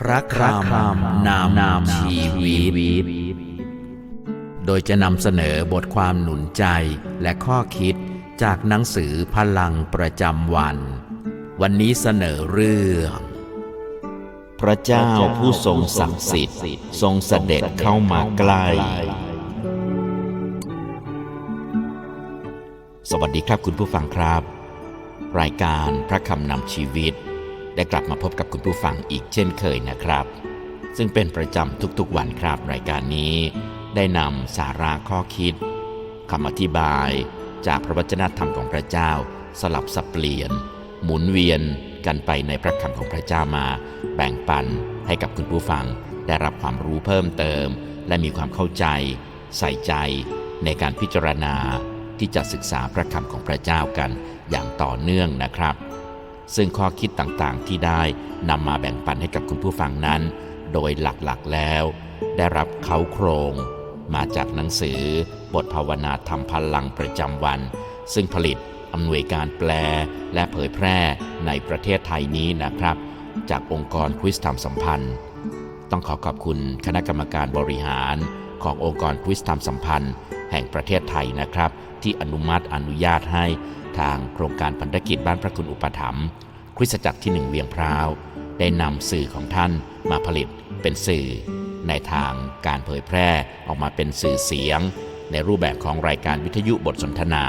พระคำนามนามชีวิต โดยจะนำเสนอบทความหนุนใจและข้อคิดจากหนังสือพลังประจำวัน วันนี้เสนอเรื่อง พระเจ้าผู้ทรงศักดิ์สิทธิ์ทรงเสด็จเข้ามาใกล้ สวัสดีครับคุณผู้ฟังครับ รายการพระคำนำชีวิต ได้กลับมาพบกับคุณผู้ฟังอีกเช่นเคยนะครับ ซึ่งเป็นประจำทุกๆวันครับรายการนี้ ได้นำสาระข้อคิดคำอธิบาย จากพระวจนะธรรมของพระเจ้า สลับสับเปลี่ยน หมุนเวียนกันไปในพระคำของพระเจ้ามา แบ่งปันให้กับคุณผู้ฟัง ได้รับความรู้เพิ่มเติม และมีความเข้าใจ ใส่ใจ ในการพิจารณาที่จะศึกษาพระคำของพระเจ้ากันอย่างต่อเนื่องนะครับ ซึ่งข้อคิดต่างๆที่ได้นำมาแบ่งปันให้กับคุณผู้ฟังนั้น โดยหลักๆแล้ว ได้รับเขาโครง มาจากหนังสือบทภาวนาธรรมพลังประจำวัน ซึ่งผลิตอำนวยการแปลและเผยแพร่ในประเทศไทยนี้นะครับ จากองค์กรคริสตธรรมสัมพันธ์ ต้องขอขอบคุณคณะกรรมการบริหารขององค์กรคริสตธรรมสัมพันธ์ แห่งประเทศไทยนะครับ ที่อนุมัติอนุญาตให้ ทางโครงการพันธกิจบ้านพระคุณอุปถัมภ์คริสตจักรที่หนึ่งเวียงพร้าว ได้นำสื่อของท่านมาผลิตเป็นสื่อ ในทางการเผยแพร่ออกมาเป็นสื่อเสียง ในรูปแบบของรายการวิทยุบทสนทนา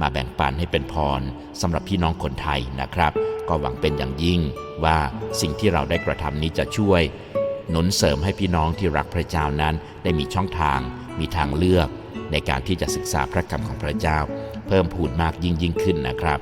มาแบ่งปันให้เป็นพรสำหรับพี่น้องคนไทยนะครับ ก็หวังเป็นอย่างยิ่งว่าสิ่งที่เราได้กระทำนี้จะช่วย หนุนเสริมให้พี่น้องที่รักพระเจ้านั้นได้มีช่องทาง มีทางเลือก ในการที่จะศึกษาพระคำของพระเจ้า เพิ่มพูนมากยิ่งยิ่งขึ้นนะครับ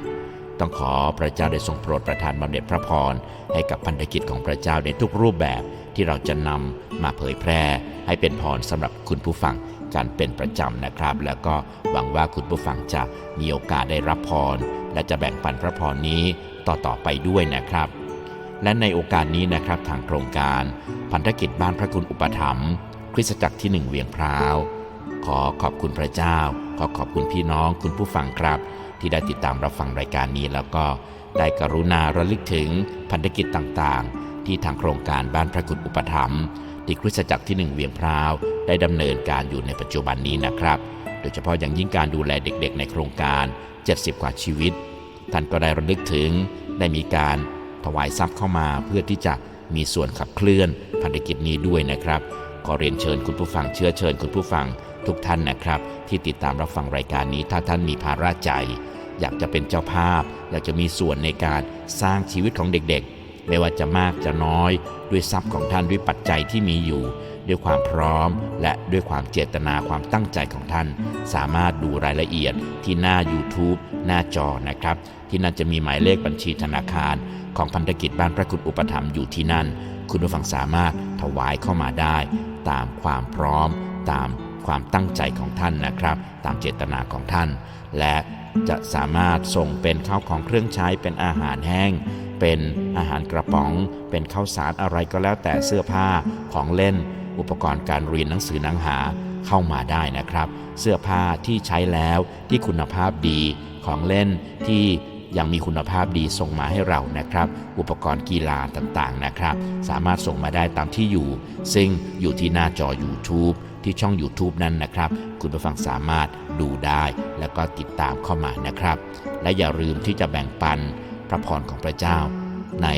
ต้องขอพระเจ้าได้ทรงโปรดประทานบำเหน็จพระพรให้กับพันธกิจของพระเจ้าในทุกรูปแบบที่เราจะนำมาเผยแพร่ ให้เป็นพรสำหรับคุณผู้ฟังการเป็นประจำนะครับ แล้วก็หวังว่าคุณผู้ฟังจะมีโอกาสได้รับพร และจะแบ่งปันพระพรนี้ต่อๆไปด้วยนะครับ และในโอกาสนี้นะครับทางโครงการพันธกิจบ้านพระคุณอุปถัมภ์คริสตจักรที่หนึ่งเวียงพร้าว ขอขอบคุณพระเจ้าขอขอบคุณพี่น้องคุณผู้ฟังครับ ที่ได้ติดตามรับฟังรายการนี้แล้วก็ได้กรุณาระลึกถึงพันธกิจต่างๆ ที่ทางโครงการบ้านพระคุณอุปถัมภ์ที่คริสตจักรที่หนึ่งเวียงพร้าวได้ดำเนินการอยู่ในปัจจุบันนี้นะครับ โดยเฉพาะอย่างยิ่งการดูแลเด็กๆ ในโครงการ 70 กว่าชีวิต ท่านก็ได้ระลึกถึงได้มีการถวายทรัพย์เข้ามาเพื่อที่จะมีส่วนขับเคลื่อนพันธกิจนี้ด้วยนะครับขอเรียนเชิญคุณผู้ฟังเชื้อเชิญคุณผู้ฟัง ทุกท่านนะครับ ที่ติดตามรับฟังรายการนี้ถ้าท่านมีภาระใจ อยากจะเป็นเจ้าภาพ อยากจะมีส่วนในการสร้างชีวิตของเด็กๆ ไม่ว่าจะมากจะน้อย ด้วยทรัพย์ของท่านด้วยปัจจัยที่มีอยู่ ด้วยความพร้อม และด้วยความเจตนาความตั้งใจของท่าน สามารถดูรายละเอียดที่หน้า YouTube หน้าจอนะครับ ที่นั่นจะมีหมายเลขบัญชีธนาคาร ของพันธกิจบ้านพระคุณอุปถัมภ์อยู่ที่นั่น คุณผู้ฟังสามารถถวายเข้ามาได้ ตามความพร้อมตาม ความตั้งใจของท่านนะครับ ตามเจตนาของท่าน และจะสามารถส่งเป็นข้าวของเครื่องใช้เป็นอาหารแห้ง เป็นอาหารกระป๋อง เป็นข้าวสารอะไรก็แล้วแต่เสื้อผ้าของเล่น อุปกรณ์การเรียนหนังสือหนังหาเข้ามาได้นะครับ เสื้อผ้าที่ใช้แล้วที่คุณภาพดีของเล่นที่ยังมีคุณภาพดีส่งมาให้เรานะครับ อุปกรณ์กีฬาต่างๆนะครับ สามารถส่งมาได้ตามที่อยู่ ซึ่งอยู่ที่หน้าจอ YouTube ที่ช่อง YouTube นั้นนะครับ คุณผู้ฟังสามารถดูได้แล้วก็ติดตามเข้ามานะครับ และอย่าลืมที่จะแบ่งปันพระพรของพระเจ้า ใน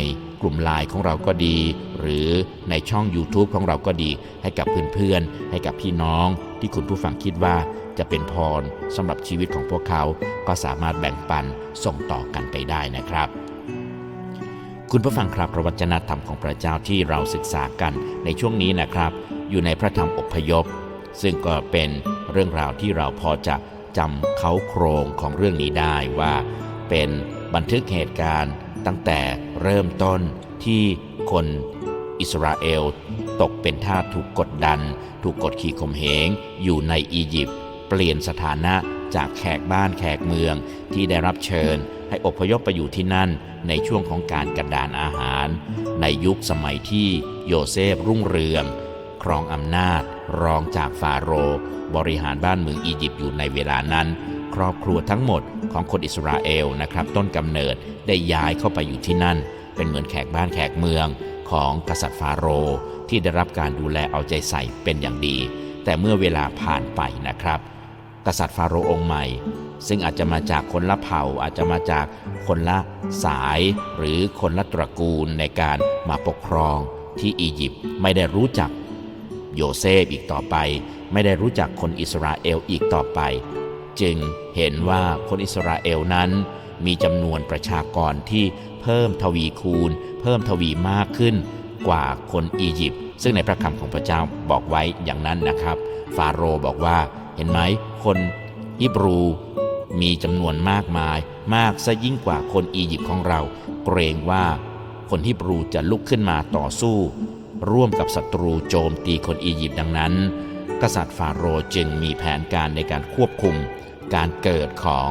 กลุ่มไลน์ของเราก็ดี หรือในช่อง YouTube ของเราก็ดี ให้กับเพื่อนๆ ให้กับพี่น้องที่คุณผู้ฟังคิดว่าจะเป็นพรสำหรับชีวิตของพวกเขา ก็สามารถแบ่งปันส่งต่อกันไปได้นะครับ คุณผู้ฟังครับพระวจนะธรรมของพระเจ้าที่เราศึกษากันในช่วงนี้นะครับ อยู่ในพระธรรมอพยพ ซึ่งก็เป็นเรื่องราวที่เราพอจะจำเขาโครงของเรื่องนี้ได้ว่า เป็นบันทึกเหตุการณ์ตั้งแต่เริ่มต้นที่คนอิสราเอลตกเป็นทาสถูกกดดัน ถูกกดขี่ข่มเหง อยู่ในอียิปต์เปลี่ยนสถานะจากแขกบ้านแขกเมืองที่ได้รับเชิญ ให้อพยพไปอยู่ที่นั่นในช่วงของการกระดานอาหาร ในยุคสมัยที่โยเซฟรุ่งเรือง ครองอำนาจ รองจากฟาโรห์บริหารบ้านเมืองอียิปต์อยู่ในเวลานั้น ครอบครัวทั้งหมดของคนอิสราเอลนะครับ ต้นกำเนิดได้ย้ายเข้าไปอยู่ที่นั่น เป็นเหมือนแขกบ้านแขกเมืองของกษัตริย์ฟาโรห์ที่ได้รับการดูแลเอาใจใส่เป็นอย่างดี แต่เมื่อเวลาผ่านไปนะครับ กษัตริย์ฟาโรห์องค์ใหม่ ซึ่งอาจจะมาจากคนละเผ่าอาจจะมาจากคนละสายหรือคนละตระกูลในการมาปกครองที่อียิปต์ไม่ได้รู้จักโยเซฟอีกต่อไป ไม่ได้รู้จักคนอิสราเอลอีกต่อไป จึงเห็นว่าคนอิสราเอลนั้นมีจำนวนประชากรที่เพิ่มทวีคูณ เพิ่มทวีมากขึ้นกว่าคนอียิปต์ซึ่งในพระคำของพระเจ้าบอกไว้อย่างนั้นนะครับ ฟาโรห์บอกว่าเห็นไหม คนฮิบรู มีจำนวนมากมาย มากซะยิ่งกว่าคนอียิปต์ของเรา เกรงว่าคนฮิบรูจะลุกขึ้นมาต่อสู้ ร่วมกับศัตรูโจมตีคนอียิปต์ดังนั้น กษัตริย์ฟาโรห์จึงมีแผนการในการควบคุม การเกิดของ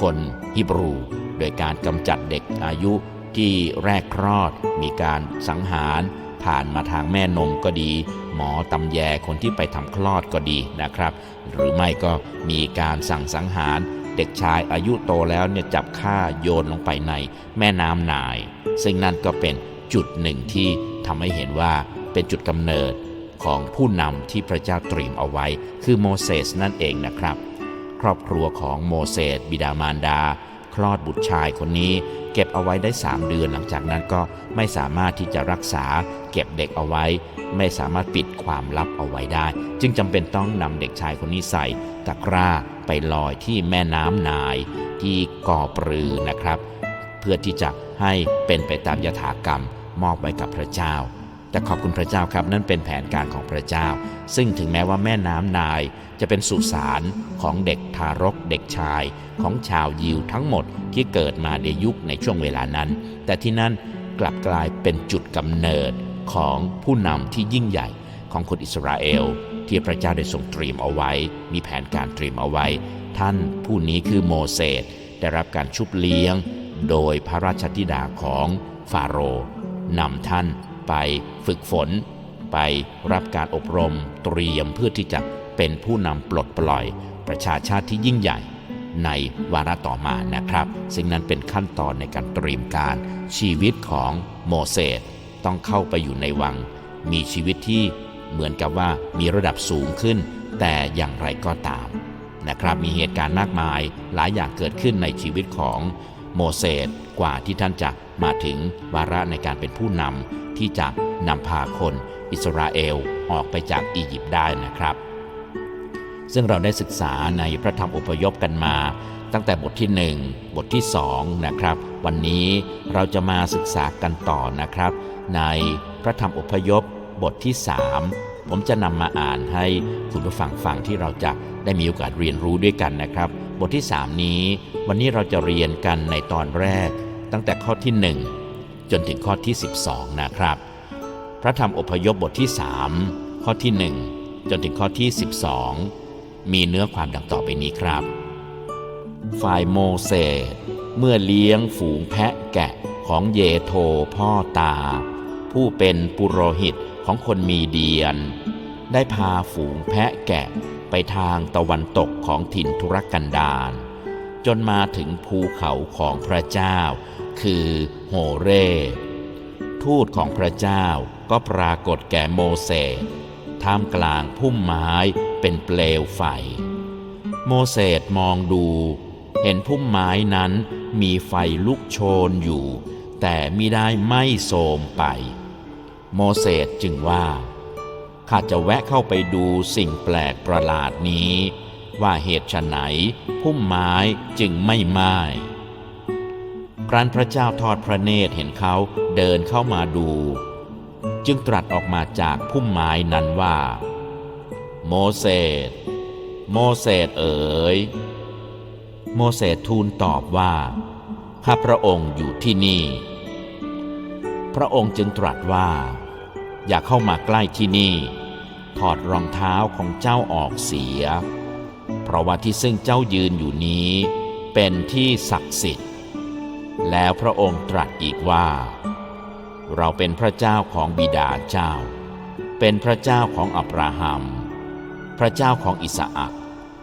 คนฮิบรู โดยการกำจัดเด็กอายุที่แรกคลอด มีการสังหาร ผ่านมาทางแม่นมก็ดี หมอตำแยคนที่ไปทำคลอดก็ดีนะครับ หรือไม่ก็มีการสั่งสังหาร เด็กชายอายุโตแล้วเนี่ยจับฆ่าโยนลงไปในแม่น้ำนาย ซึ่งนั่นก็เป็นจุดหนึ่งที่ทำให้เห็นว่าเป็นจุดกำเนิดของผู้นำที่พระเจ้าตรีมเอาไว้ คือโมเสสนั่นเองนะครับ ครอบครัวของโมเสสบิดามารดา คลอดบุตรชายคนนี้ เก็บเอาไว้ได้ 3 เดือนหลังจากนั้นก็ไม่สามารถที่จะรักษาเก็บเด็กเอาไว้ ไม่สามารถปิดความลับเอาไว้ได้ จึงจำเป็นต้องนำเด็กชายคนนี้ใส่ตะกร้าไปลอยที่แม่น้ำนายที่ก่อปรือนะครับ เพื่อที่จะให้เป็นไปตามยถากรรมมอบไว้กับพระเจ้า แต่ขอบคุณพระเจ้าครับนั่นเป็นแผนการของพระเจ้า ซึ่งถึงแม้ว่าแม่น้ำนายจะเป็นสุสานของเด็กทารกเด็กชาย ของชาวยิวทั้งหมดที่เกิดมาในยุคในช่วงเวลานั้น แต่ที่นั่นกลับกลายเป็นจุดกำเนิดของผู้นำที่ยิ่งใหญ่ของคนอิสราเอล ที่พระเจ้าได้ทรงเตรียมเอาไว้ มีแผนการเตรียมเอาไว้ ท่านผู้นี้คือโมเสสได้รับการชุบเลี้ยง โดยพระราชธิดาของฟาโรห์นำท่าน ไปฝึกฝน ไปรับการอบรมเตรียมเพื่อที่จะเป็นผู้นำปลดปล่อยประชาชาติที่ยิ่งใหญ่ในวาระต่อมานะครับ ซึ่งนั้นเป็นขั้นตอนในการเตรียมการชีวิตของโมเสสต้องเข้าไปอยู่ในวัง มีชีวิตที่เหมือนกับว่ามีระดับสูงขึ้น แต่อย่างไรก็ตามนะครับ มีเหตุการณ์มากมายหลายอย่างเกิดขึ้นในชีวิตของโมเสสกว่าที่ท่านจะมาถึงวาระในการเป็นผู้นำ ที่จะนำพาคนอิสราเอลออกไปจากอียิปต์ได้นะครับ ซึ่งเราได้ศึกษาในพระธรรมอพยพกันมา ตั้งแต่บทที่ 1 บทที่ 2 นะครับ วันนี้เราจะมาศึกษากันต่อนะครับ ในพระธรรมอพยพบทที่ 3 ผมจะนำมาอ่านให้คุณผู้ฟังฟังที่เราจะได้มีโอกาสเรียนรู้ด้วยกันนะครับ บทที่ 3 นี้ วันนี้เราจะเรียนกันในตอนแรก ตั้งแต่ข้อที่ 1 จนถึงข้อที่ 12 นะครับ พระธรรมอพยพบทที่ 3 ข้อที่ 1 จนถึงข้อที่ 12 มีเนื้อความดังต่อไปนี้ครับ ฝ่ายโมเสสเมื่อเลี้ยงฝูงแพะแกะของเยโธพ่อตา ผู้เป็นปุโรหิตของคนมีเดียน ได้พาฝูงแพะแกะไปทางตะวันตกของถิ่นทุรกันดารจนมาถึงภูเขาของพระเจ้า คือโฮเร่ทูตของพระเจ้าก็ปรากฏแก่โมเสสท่ามกลางพุ่มไม้เป็นเปลวไฟ โมเสสมองดู เห็นพุ่มไม้นั้นมีไฟลุกโชนอยู่ แต่มิได้ไหม้โทรมไป โมเสสจึงว่า ข้าจะแวะเข้าไปดูสิ่งแปลกประหลาดนี้ ว่าเหตุไฉนพุ่มไม้จึงไม่ไหม้ ครั้นพระเจ้าทอดพระเนตรเห็นเขาเดินเข้ามาดู จึงตรัสออกมาจากพุ่มไม้นั้นว่า โมเสสโมเสสเอ๋ยโมเสสทูลตอบว่าข้าพระองค์อยู่ที่นี่ พระองค์จึงตรัสว่า อย่าเข้ามาใกล้ที่นี่ ถอดรองเท้าของเจ้าออกเสีย เพราะว่าที่ซึ่งเจ้ายืนอยู่นี้ เป็นที่ศักดิ์สิทธิ์ แล้วพระองค์ตรัสอีกว่า เราเป็นพระเจ้าของบิดาเจ้า เป็นพระเจ้าของอับราฮัม พระเจ้าของอิสอัก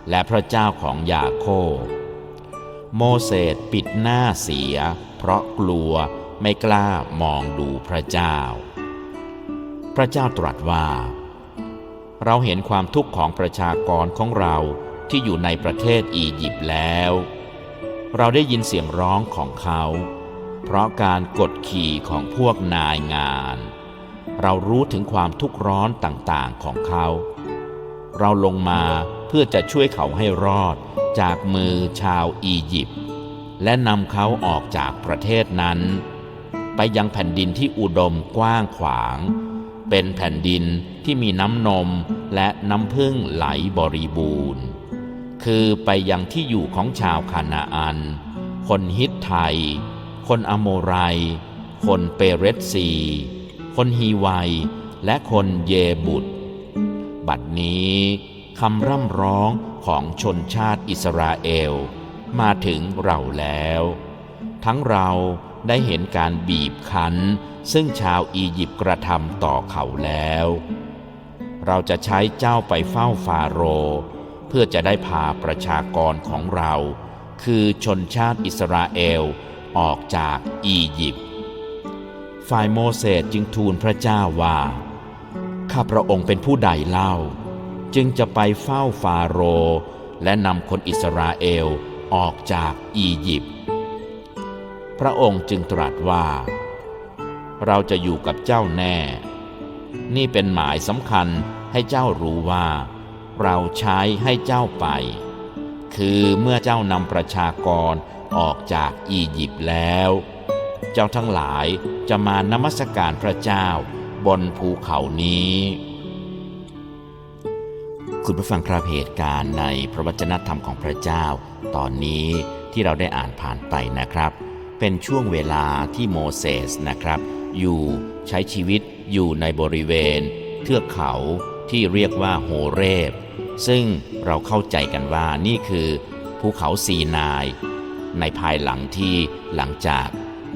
และพระเจ้าของยาโคบโมเสสปิดหน้าเสีย เพราะกลัวไม่กล้ามองดูพระเจ้า พระเจ้าตรัสว่า เราเห็นความทุกข์ของประชากรของเราที่อยู่ในประเทศอียิปต์แล้ว เราได้ยินเสียงร้องของเขา เพราะการกดขี่ของพวกนายงาน เรารู้ถึงความทุกข์ร้อนต่างๆของเขา เราลงมาเพื่อจะช่วยเขาให้รอดจากมือชาวอียิปต์และนำเขาออกจากประเทศนั้น ไปยังแผ่นดินที่อุดมกว้างขวาง เป็นแผ่นดินที่มีน้ำนมและน้ำพึ่งไหลบริบูรณ์ คือไปยังที่อยู่ของชาวคานาอัน คนฮิตไทย คนอโมไร คนเปเรตซี คนฮีไวและคนเยบุตร บัดนี้คำร่ำร้องของชนชาติอิสราเอล มาถึงเราแล้ว ทั้งเราได้เห็นการบีบคั้น ซึ่งชาวอียิปต์กระทำต่อเขาแล้ว เราจะใช้เจ้าไปเฝ้าฟาโรห เพื่อจะได้พาประชากรของเรา คือชนชาติอิสราเอลออกจากอียิปต์ฝ่ายโมเสสจึงทูลพระเจ้าว่า ข้าพระองค์เป็นผู้ใดเล่า จึงจะไปเฝ้าฟาโรห์และนำคนอิสราเอลออกจากอียิปต์พระองค์จึงตรัสว่า เราจะอยู่กับเจ้าแน่ นี่เป็นหมายสำคัญให้เจ้ารู้ว่า เราใช้ให้เจ้าไป คือเมื่อเจ้านำประชากรออกจากอียิปต์แล้ว เจ้าทั้งหลายจะมานมัสการพระเจ้าบนภูเขานี้ คุณผู้ฟังครับเหตุการณ์ในพระวจนะธรรมของพระเจ้า ตอนนี้ที่เราได้อ่านผ่านไปนะครับ เป็นช่วงเวลาที่โมเสสนะครับ อยู่ใช้ชีวิตอยู่ในบริเวณ เทือกเขาที่เรียกว่าโฮเรบ ซึ่งเราเข้าใจกันว่านี่คือภูเขาซีนาย ในภายหลังที่หลังจาก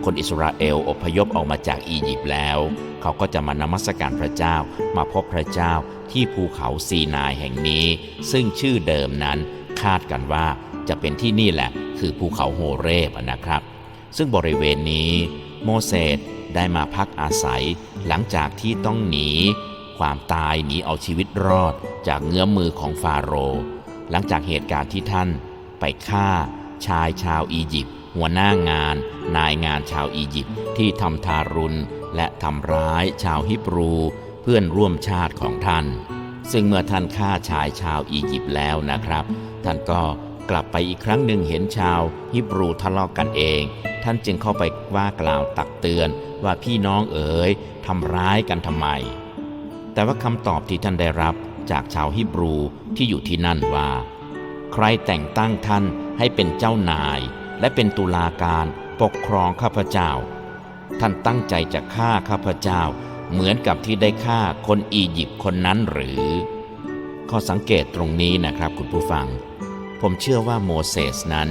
คนอิสราเอลอพยพออกมาจากอียิปต์แล้ว เขาก็จะมานมัสการพระเจ้ามาพบพระเจ้าที่ภูเขาซีนายแห่งนี้ ซึ่งชื่อเดิมนั้นคาดกันว่าจะเป็นที่นี่แหละ คือภูเขาโฮเรบนะครับ ซึ่งบริเวณนี้โมเสสได้มาพักอาศัยหลังจากที่ต้องหนี ความตายหนีเอาชีวิตรอดจากเงื้อมมือของฟาโรห์หลังจากเหตุการณ์ที่ท่านไปฆ่าชายชาวอียิปต์หัวหน้างาน นายงานชาวอียิปต์ที่ทำทารุณและทำร้ายชาวฮิบรู เพื่อนร่วมชาติของท่าน ซึ่งเมื่อท่านฆ่าชายชาวอียิปต์แล้วนะครับ ท่านก็กลับไปอีกครั้งหนึ่งเห็นชาวฮิบรูทะเลาะกกันเอง ท่านจึงเข้าไปว่ากล่าวตักเตือนว่าพี่น้องเอ๋ยทำร้ายกันทำไม แต่ว่าคำตอบที่ท่านได้รับจากชาวฮิบรูที่อยู่ที่นั่นว่า ใครแต่งตั้งท่านให้เป็นเจ้านาย และเป็นตุลาการปกครองข้าพเจ้า ท่านตั้งใจจะฆ่าข้าพเจ้า เหมือนกับที่ได้ฆ่าคนอียิปต์คนนั้นหรือ ข้อสังเกตตรงนี้นะครับคุณผู้ฟัง ผมเชื่อว่าโมเสสนั้น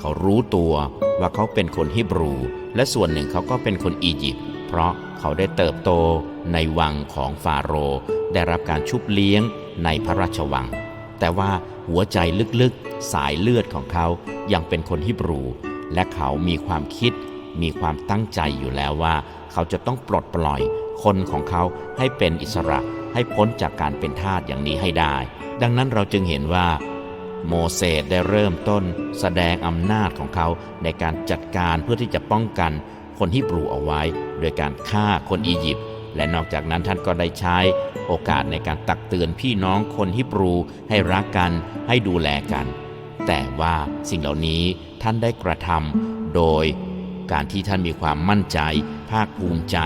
เขารู้ตัวว่าเขาเป็นคนฮิบรู และส่วนหนึ่งเขาก็เป็นคนอียิปต์ เพราะเขาได้เติบโตในวังของฟาโรห์ได้รับการชุบเลี้ยงในพระราชวัง แต่ว่าหัวใจลึกๆสายเลือดของเขายังเป็นคนฮิบรู และเขามีความคิด มีความตั้งใจอยู่แล้วว่า เขาจะต้องปลดปล่อยคนของเขาให้เป็นอิสระให้พ้นจากการเป็นทาสอย่างนี้ให้ได้ ดังนั้นเราจึงเห็นว่า โมเสสได้เริ่มต้น แสดงอำนาจของเขาในการจัดการเพื่อที่จะป้องกัน คนฮิบรูเอาไว้ โดยการฆ่าคนอียิปต์และนอกจากนั้นท่านก็ได้ใช้โอกาสในการตักเตือนพี่น้องคนฮิบรูให้รักกันให้ดูแลกัน แต่ว่าสิ่งเหล่านี้ท่านได้กระทำโดยการที่ท่านมีความมั่นใจ ภาคภูมิใจ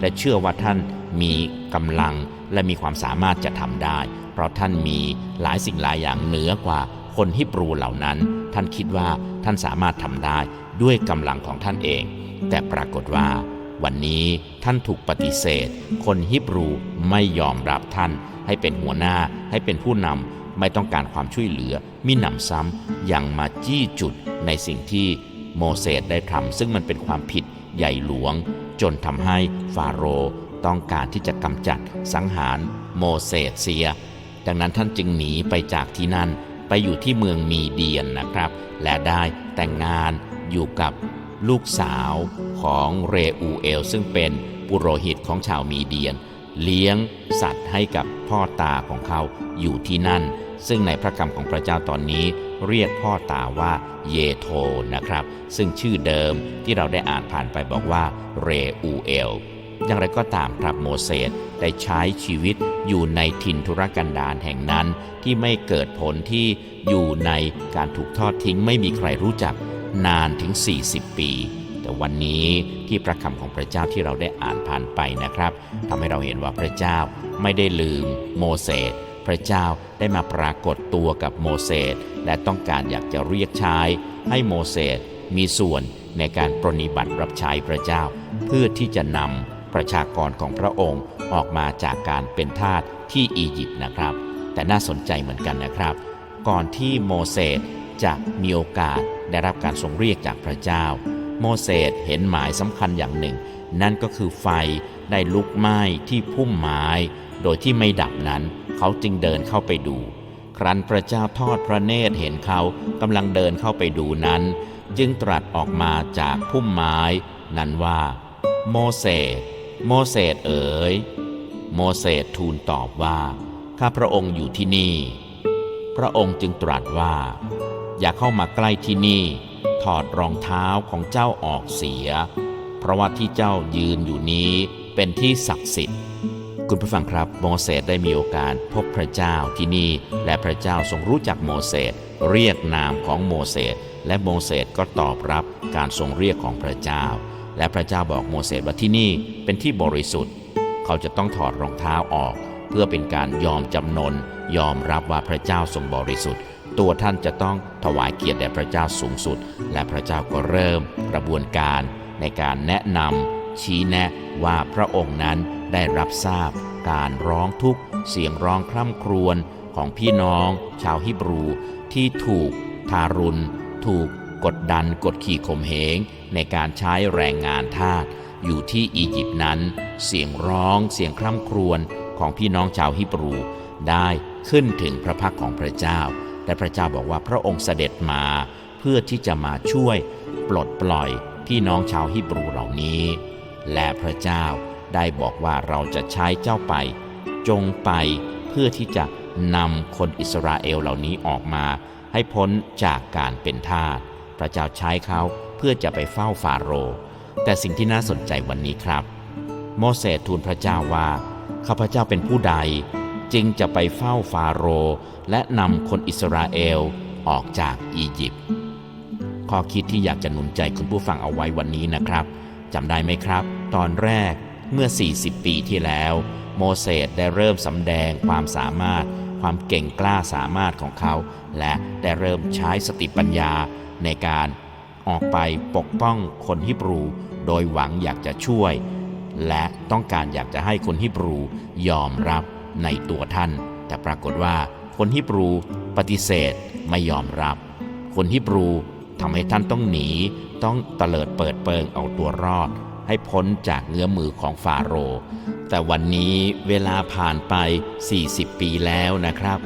และเชื่อว่าท่านมีกำลังและมีความสามารถจะทำได้ เพราะท่านมีหลายสิ่งหลายอย่างเหนือกว่าคนฮิบรูเหล่านั้น ท่านคิดว่าท่านสามารถทำได้ ด้วยกำลังของท่านเอง แต่ปรากฏว่า วันนี้ท่านถูกปฏิเสธ คนฮิบรูไม่ยอมรับท่าน ให้เป็นหัวหน้าให้เป็นผู้นำไม่ต้องการความช่วยเหลือมิหนำซ้ำยังมาจี้จุดในสิ่งที่โมเสสได้ทำซึ่งมันเป็นความผิดใหญ่หลวง จนทำให้ฟาโรต้องการที่จะกำจัดสังหารโมเสสเสีย ดังนั้นท่านจึงหนีไปจากที่นั่น ไปอยู่ที่เมืองมีเดียนนะครับ และได้แต่งงาน อยู่กับลูกสาวของเรอูเอล ซึ่งเป็นปุโรหิตของชาวมีเดียน เลี้ยงสัตว์ให้กับพ่อตาของเขาอยู่ที่นั่น ซึ่งในพระคำของพระเจ้าตอนนี้เรียกพ่อตาว่าเยโทนะครับ ซึ่งชื่อเดิมที่เราได้อ่านผ่านไปบอกว่าเรอูเอลอย่างไรก็ตามครับโมเสสได้ใช้ชีวิตอยู่ในถิ่นทุรกันดารแห่งนั้น ที่ไม่เกิดผลที่อยู่ในการถูกทอดทิ้งไม่มีใครรู้จัก นานถึง 40 ปี แต่วันนี้ที่พระคำของพระเจ้าที่เราได้อ่านผ่านไปนะครับทำให้เราเห็นว่าพระเจ้าไม่ได้ลืมโมเสสพระเจ้าได้มาปรากฏตัวกับโมเสสและต้องการอยากจะเรียกใช้ให้โมเสสมีส่วนในการปรนนิบัติรับใช้พระเจ้า เพื่อที่จะนำประชากรของพระองค์ออกมาจากการเป็นทาสที่อียิปต์นะครับ แต่น่าสนใจเหมือนกันนะครับ ก่อนที่โมเสสจะมีโอกาส ได้รับการทรงเรียกจากพระเจ้า โมเสสเห็นหมายสำคัญอย่างหนึ่ง นั่นก็คือไฟได้ลุกไหม้ที่พุ่มไม้ โดยที่ไม่ดับนั้น เขาจึงเดินเข้าไปดู ครั้นพระเจ้าทอดพระเนตรเห็นเขากำลังเดินเข้าไปดูนั้น จึงตรัสออกมาจากพุ่มไม้ นั้นว่า โมเสสโมเสสเอ๋ยโมเสสทูลตอบว่า ข้าพระองค์อยู่ที่นี่ พระองค์จึงตรัสว่า อย่าเข้ามาใกล้ที่นี่ ถอดรองเท้าของเจ้าออกเสีย เพราะว่าที่เจ้ายืนอยู่นี้เป็นที่ศักดิ์สิทธิ์ คุณผู้ฟังครับโมเสสได้มีโอกาสพบพระเจ้าที่นี่ และพระเจ้าทรงรู้จักโมเสสเรียกนามของโมเสสและโมเสสก็ตอบรับการทรงเรียกของพระเจ้า และพระเจ้าบอกโมเสสว่าที่นี่เป็นที่บริสุทธิ์ เขาจะต้องถอดรองเท้าออก เพื่อเป็นการยอมจำนนยอมรับว่าพระเจ้าทรงบริสุทธิ์ ตัวท่านจะต้องถวายเกียรติแด่พระเจ้าสูงสุด และพระเจ้าก็เริ่มกระบวนการในการแนะนำชี้แนะว่าพระองค์นั้นได้รับทราบการร้องทุกข์เสียงร้องคร่ำครวญของพี่น้อง ชาวฮิบรู ที่ถูกทารุณ ถูกกดดันกดขี่ข่มเหง ในการใช้แรงงานทาสอยู่ที่อียิปต์นั้น เสียงร้องเสียงคร่ำครวญของพี่น้องชาวฮิบรู ได้ขึ้นถึงพระพักของพระเจ้า แต่พระเจ้าบอกว่าพระองค์เสด็จมาเพื่อที่จะมาช่วยปลดปล่อยพี่น้องชาวฮิบรูเหล่านี้ และพระเจ้าได้บอกว่าเราจะใช้เจ้าไป จงไปเพื่อที่จะนำคนอิสราเอลเหล่านี้ออกมา ให้พ้นจากการเป็นทาสพระเจ้าใช้เขาเพื่อจะไปเฝ้าฟาโรห์แต่สิ่งที่น่าสนใจวันนี้ครับ โมเสสทูลพระเจ้าว่าข้าพเจ้าเป็นผู้ใด จึงจะไปเฝ้าฟาโรห์และนำคนอิสราเอลออกจากอียิปต์ข้อคิดที่อยากจะหนุนใจคุณผู้ฟังเอาไว้วันนี้นะครับจำได้ไหมครับ ตอนแรกเมื่อ 40 ปีที่แล้ว โมเสสได้เริ่มสำแดงความสามารถ ความเก่งกล้าสามารถของเขา และได้เริ่มใช้สติปัญญาในการออกไปปกป้องคนฮิบรู โดยหวังอยากจะช่วย และต้องการอยากจะให้คนฮิบรูยอมรับ ในตัวท่าน แต่ปรากฏว่าคนฮิบรูปฏิเสธไม่ยอมรับ คนฮิบรูทำให้ท่านต้องหนีต้องเตลิดเปิดเปิงเอาตัวรอด ให้พ้นจากเงื้อมือของฟาโรห์แต่วันนี้เวลาผ่านไป 40 ปีแล้วนะครับ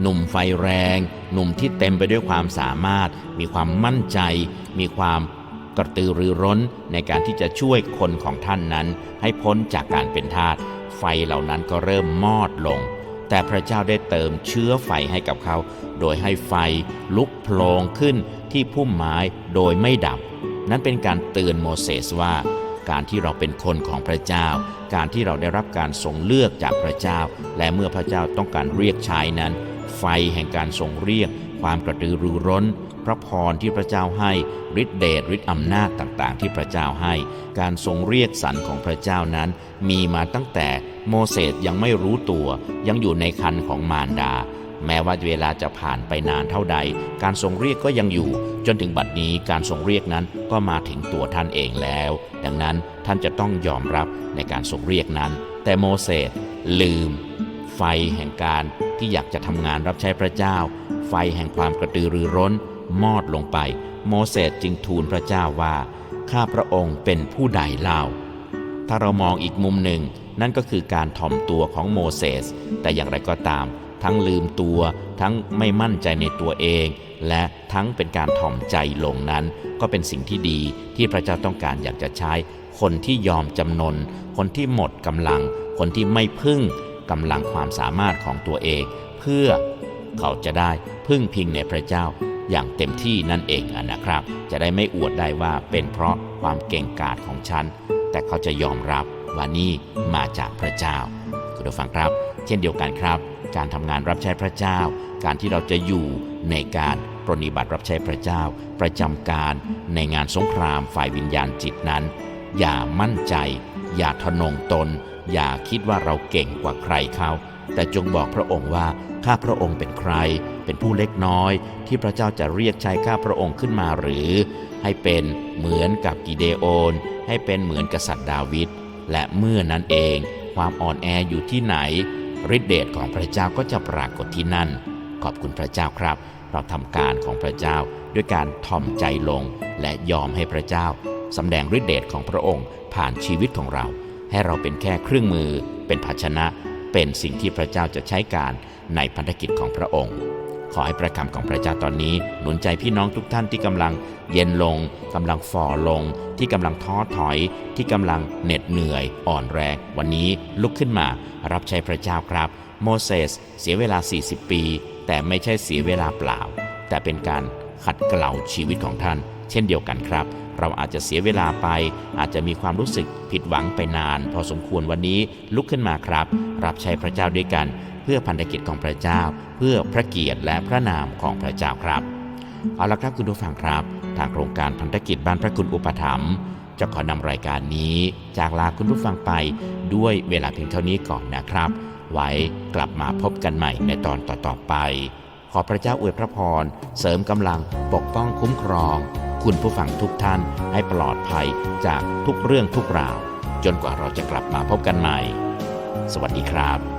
หนุ่มไฟแรง หนุ่มที่เต็มไปด้วยความสามารถ มีความมั่นใจ มีความกระตือรือร้นในการที่จะช่วยคนของท่านนั้น ให้พ้นจากการเป็นทาส ไฟเหล่านั้นก็เริ่มมอดลง แต่พระเจ้าได้เติมเชื้อไฟให้กับเขา โดยให้ไฟลุกโพลงขึ้นที่พุ่มไม้โดยไม่ดับ นั้นเป็นการเตือนโมเสสว่า การที่เราเป็นคนของพระเจ้า การที่เราได้รับการทรงเลือกจากพระเจ้า และเมื่อพระเจ้าต้องการเรียกใช้นั้น ไฟแห่งการทรงเรียก ความกระตือรือร้น พระพรที่พระเจ้าให้ฤทธิเดชฤทธิอำนาจต่างๆ ที่พระเจ้าให้ การทรงเรียกสรรของพระเจ้านั้น มีมาตั้งแต่โมเสสยังไม่รู้ตัวยังอยู่ในคันของมารดา แม้ว่าเวลาจะผ่านไปนานเท่าใด การทรงเรียกก็ยังอยู่ จนถึงบัดนี้การทรงเรียกนั้นก็มาถึงตัวท่านเองแล้ว ดังนั้นท่านจะต้องยอมรับในการทรงเรียกนั้น แต่โมเสสลืม ไฟแห่งการที่อยากจะทำงานรับใช้พระเจ้า ไฟแห่งความกระตือรือร้น มอดลงไป โมเสสจึงทูลพระเจ้าว่า ข้าพระองค์เป็นผู้ใดเล่า ถ้าเรามองอีกมุมหนึ่ง นั่นก็คือการถ่อมตัวของโมเสส แต่อย่างไรก็ตาม ทั้งลืมตัว ทั้งไม่มั่นใจในตัวเอง และทั้งเป็นการถ่อมใจลงนั้น ก็เป็นสิ่งที่ดีที่พระเจ้าต้องการอยากจะใช้ คนที่ยอมจำนน คนที่หมดกำลัง คนที่ไม่พึ่ง กำลังความสามารถของตัวเอง เพื่อเขาจะได้พึ่งพิงในพระเจ้าอย่างเต็มที่นั่นเองนะครับ จะได้ไม่อวดได้ว่าเป็นเพราะความเก่งกาจของฉัน แต่เขาจะยอมรับว่านี่มาจากพระเจ้า คุณผู้ฟังครับ เช่นเดียวกันครับ การทำงานรับใช้พระเจ้า การที่เราจะอยู่ในการปรนนิบัติรับใช้พระเจ้า ประจำการในงานสงครามฝ่ายวิญญาณจิตนั้น อย่ามั่นใจ อย่าทะนงตน อย่าคิดว่าเราเก่งกว่าใครเขาแต่จงบอกพระองค์ว่าข้าพระองค์เป็นใคร เป็นผู้เล็กน้อย ที่พระเจ้าจะเรียกใช้ข้าพระองค์ขึ้นมาหรือ ให้เป็นเหมือนกับกิเดโอน ให้เป็นเหมือนกษัตริย์ดาวิดและเมื่อนั้นเอง ความอ่อนแออยู่ที่ไหนฤทธิเดชของพระเจ้าก็จะปรากฏที่นั่น ขอบคุณพระเจ้าครับ เราทำการของพระเจ้าด้วยการถ่อมใจลง และยอมให้พระเจ้าสำแดงฤทธิเดชของพระองค์ผ่านชีวิตของเรา ให้เราเป็นแค่เครื่องมือ เป็นภาชนะ เป็นสิ่งที่พระเจ้าจะใช้การในพันธกิจของพระองค์ ขอให้ประคำของพระเจ้าตอนนี้ หนุนใจพี่น้องทุกท่านที่กำลังเย็นลงกำลังฝ่อลง ที่กำลังท้อถอย ที่กำลังเหน็ดเหนื่อย อ่อนแรง วันนี้ลุกขึ้นมา รับใช้พระเจ้าครับ โมเสสเสียเวลา 40 ปี แต่ไม่ใช่เสียเวลาเปล่า แต่เป็นการขัดเกลาชีวิตของท่าน เช่นเดียวกันครับ เราอาจจะเสียเวลาไป อาจจะมีความรู้สึกผิดหวังไปนาน พอสมควรวันนี้ลุกขึ้นมาครับ รับใช้พระเจ้าด้วยกัน เพื่อพันธกิจของพระเจ้า เพื่อพระเกียรติและพระนามของพระเจ้าครับ เอาละครับคุณผู้ฟังครับ ทางโครงการพันธกิจบ้านพระคุณอุปถัมภ์จะขอนำรายการนี้ จากลาคุณผู้ฟังไปด้วยเวลาเพียงเท่านี้ก่อนนะครับ ไว้กลับมาพบกันใหม่ในตอนต่อๆไป ขอพระเจ้าอวยพระพร เสริมกำลังปกป้องคุ้มครอง คุณผู้ฟังทุกท่านให้ปลอดภัยจากทุกเรื่องทุกราว จนกว่าเราจะกลับมาพบกันใหม่ สวัสดีครับ